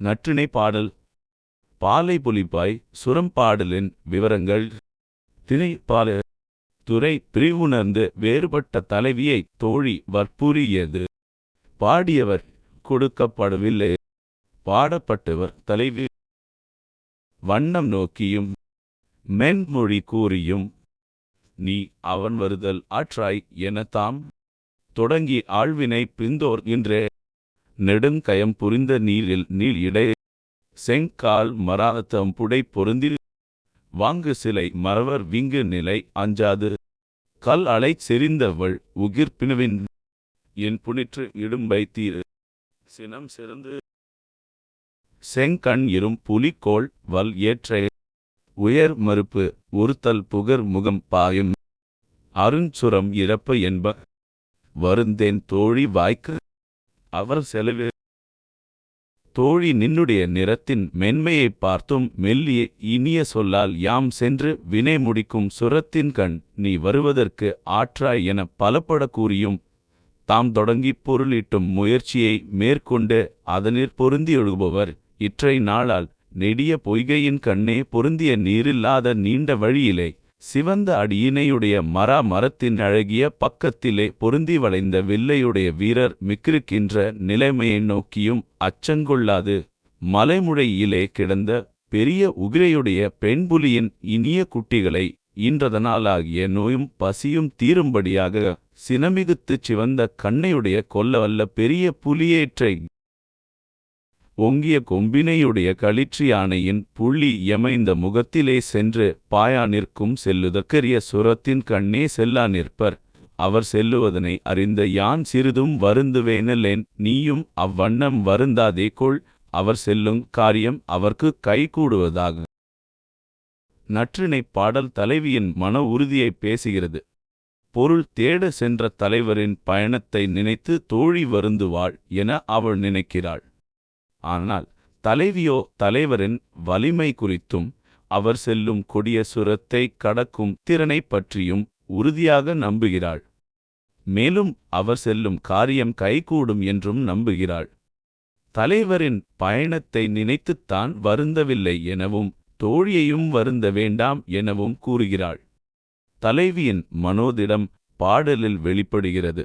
நற்றிணை பாடல். பாலை பொலிப்பாய் சுரம்பாடலின் விவரங்கள். திணை பால துறை பிரிவுணர்ந்து வேறுபட்ட தலைவியை தோழி வற்புரியது பாடியவர் கொடுக்கப்படவில்லை. பாடப்பட்டவர் தலைவி. வண்ணம் நோக்கியும் மென்மொழி கூறியும் நீ அவன் வருதல் ஆற்றாய் என தாம் தொடங்கி ஆழ்வினை பிந்தோர் என்றே நெடுங்கயம் புரிந்த நீரில் நீள் இடை. செங்கால் மராத்தம் புடை பொருந்தில் வாங்கு சிலை மறவர் விங்கு நிலை அஞ்சாது. கல் அலை செறிந்தவள் உகிர்ப்பினவின் என் புனிற்று இடும்பை தீரு. சினம் சிறந்து செங்கண் இரும் புலிக்கோள் வல் ஏற்ற. உயர் மறுப்பு உறுத்தல் புகர் முகம் பாயும். அருஞ்சுரம் இறப்பு என்ப. வருந்தேன் தோழி வாய்க்கு. அவர் செலவு. தோழி நின்னுடைய நிறத்தின் மென்மையைப் பார்த்தும் மெல்லிய இனிய சொல்லால் யாம் சென்று வினை முடிக்கும் சுரத்தின் கண் நீ வருவதற்கு ஆற்றாய் என பலப்பட கூறியும் தாம் தொடங்கிப் பொருளீட்டும் முயற்சியை மேற்கொண்டு அதனிற் பொருந்தியொழுகுபவர் இற்றை நாளால் நெடிய பொய்கையின் கண்ணே பொருந்திய நீரில்லாத நீண்ட வழியிலே சிவந்த அடியினையுடைய மரா மரத்தின் அழகிய பக்கத்திலே பொருந்தி வளைந்த வில்லையுடைய வீரர் மிக்கிருக்கின்ற நிலைமையை நோக்கியும் அச்சங்கொள்ளாது. மலைமுழையிலே கிடந்த பெரிய உகிரையுடைய பெண்புலியின் இனிய குட்டிகளை ஈன்றதனாலாகிய நோயும் பசியும் தீரும்படியாக சினமிகுத்துச் சிவந்த கண்ணையுடைய கொல்லவல்ல பெரிய புலியேற்றை ஓங்கிய கொம்பினையுடைய களிற்று யானையின் புள்ளி எமைந்த முகத்திலே சென்று பாயா நிற்கும் செல்லுதற்கரிய சுரத்தின் கண்ணே செல்லா நிற்பர். அவர் செல்லுவதனை அறிந்த யான் சிறிதும் வருந்துவேனல்லேன் நீயும் அவ்வண்ணம் வருந்தாதே கொள் அவர் செல்லுங் காரியம் அவர்க்கு கைகூடுவதாக நற்றினை பாடல் தலைவியின் மன உறுதியைப் பேசுகிறது. பொருள் தேட சென்ற தலைவரின் பயணத்தை நினைத்து தோழி வருந்துவாள் என அவள் நினைக்கிறாள். ஆனால் தலைவியோ தலைவரின் வலிமை குறித்தும் அவர் செல்லும் கொடிய சுரத்தை கடக்கும் திறனைப் பற்றியும் உறுதியாக நம்புகிறாள். மேலும் அவர் செல்லும் காரியம் கைகூடும் என்றும் நம்புகிறாள். தலைவரின் பயணத்தை நினைத்துத்தான் வருந்தவில்லை எனவும் தோழியையும் வருந்த வேண்டாம் எனவும் கூறுகிறாள். தலைவியின் மனோதிடம் பாடலில் வெளிப்படுகிறது.